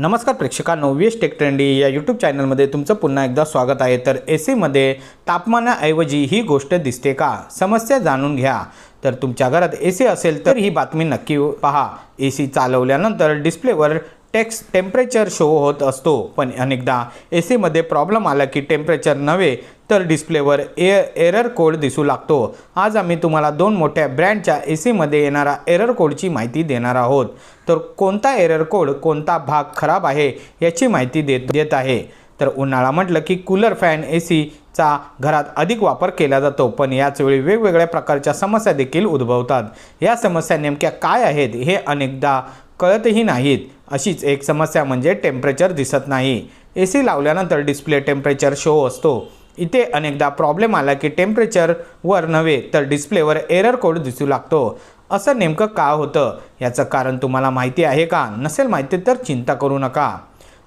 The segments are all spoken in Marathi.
नमस्कार प्रेक्षकांनो वेश टेक ट्रेंडी या यूट्यूब चॅनलमध्ये तुमचं पुन्हा एकदा स्वागत आहे. तर ए सीमध्ये तापमानाऐवजी ही गोष्ट दिसते का? समस्या जाणून घ्या. तर तुमच्या घरात ए सी असेल तर ही बातमी नक्की पहा. ए सी चालवल्यानंतर डिस्प्लेवर टेक्स टेम्परेचर शो होत असतो. पण अनेकदा ए सीमध्ये प्रॉब्लेम आला की टेम्परेचर नव्हे तर डिस्प्लेवर ए एरर कोड दिसू लागतो. आज आम्ही तुम्हाला दोन मोठ्या ब्रँडच्या ए सीमध्ये येणारा एरर कोडची माहिती देणार आहोत. तर कोणता एरर कोड कोणता भाग खराब आहे याची माहिती देत देत आहे. तर उन्हाळा म्हटलं की कूलर फॅन ए सीचा घरात अधिक वापर केला जातो पण याचवेळी वेगवेगळ्या प्रकारच्या समस्या देखील उद्भवतात. या समस्या नेमक्या काय आहेत हे अनेकदा कळतही नाहीत. अशीच एक समस्या म्हणजे टेम्परेचर दिसत नाही. ए सी लावल्यानंतर डिस्प्ले टेम्परेचर शो असतो. इथे अनेकदा प्रॉब्लेम आला की टेम्परेचरवर नव्हे तर डिस्प्लेवर एरर कोड दिसू लागतो. असं नेमकं का होतं? याचं कारण तुम्हाला माहिती आहे का? नसेल माहिती तर चिंता करू नका.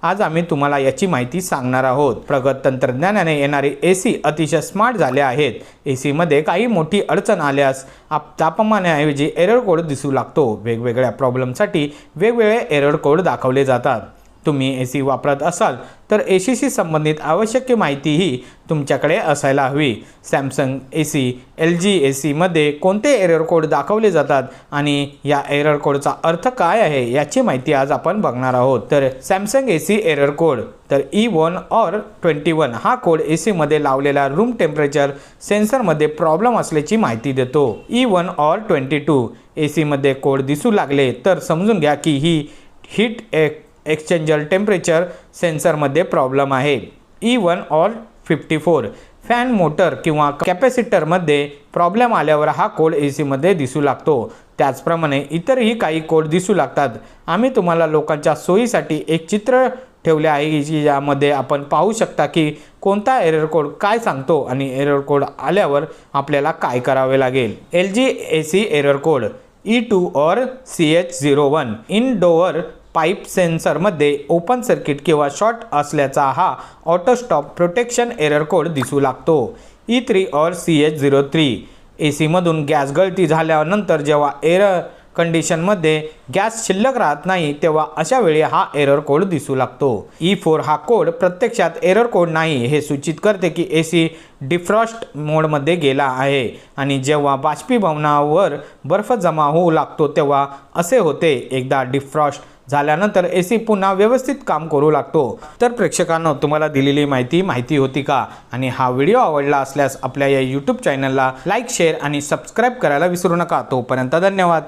आज आम्ही तुम्हाला याची माहिती सांगणार आहोत. प्रगत तंत्रज्ञानाने येणारे ए सी अतिशय स्मार्ट झाले आहेत. ए सीमध्ये काही मोठी अडचण आल्यास आप तापमानाऐवजी एरर कोड दिसू लागतो. वेगवेगळ्या प्रॉब्लेमसाठी वेगवेगळे एरर कोड दाखवले जातात. तुम्ही ए सी वापरत असाल तर ए सीशी संबंधित आवश्यक माहितीही तुमच्याकडे असायला हवी. Samsung A C L G A सीमध्ये कोणते एरर कोड दाखवले जातात आणि या एरर कोडचा अर्थ काय आहे याची माहिती आज आपण बघणार आहोत. तर Samsung A C error code तर E one or twenty one हा कोड ए सीमध्ये लावलेला रूम टेम्परेचर सेन्सरमध्ये प्रॉब्लेम असल्याची माहिती देतो. E one or twenty two A सीमध्ये कोड दिसू लागले तर समजून घ्या की ही हीट एक एक्सचेंजर टेम्परेचर सेन्सरमध्ये प्रॉब्लेम आहे. E one or fifty four fan motor किंवा कॅपॅसिटरमध्ये प्रॉब्लेम आल्यावर हा कोड ए सीमध्ये दिसू लागतो. त्याचप्रमाणे इतरही काही कोड दिसू लागतात. आम्ही तुम्हाला लोकांच्या सोयीसाठी एक चित्र ठेवले आहे की यामध्ये आपण पाहू शकता की कोणता एरर कोड काय सांगतो आणि एरर कोड आल्यावर आपल्याला काय करावे लागेल. L G A C error code E two or C H zero one in door pipe सेन्सरमध्ये ओपन सर्किट किंवा शॉर्ट असल्याचा हा auto stop protection error code दिसू लागतो. E three or C H zero three. A सीमधून gas गळती झाल्यानंतर जेव्हा एरर कंडिशनमध्ये गॅस शिल्लक राहत नाही तेव्हा अशा वेळी हा एरर कोड दिसू लागतो. ई फोर हा कोड प्रत्यक्षात एरर कोड नाही हे सूचित करते की ए सी डिफ्रॉस्ट मोडमध्ये गेला आहे आणि जेव्हा बाष्पीभवनावर बर्फ जमा होऊ लागतो तेव्हा असे होते. एकदा डिफ्रॉस्ट झाल्यानंतर ए सी पुन्हा व्यवस्थित काम करू लागतो. तर प्रेक्षकांनो तुम्हाला दिलेली माहिती माहिती होती का? आणि हा व्हिडिओ आवडला असल्यास आपल्या या यूट्यूब चॅनलला लाईक शेअर आणि सबस्क्राईब करायला विसरू नका. तोपर्यंत धन्यवाद.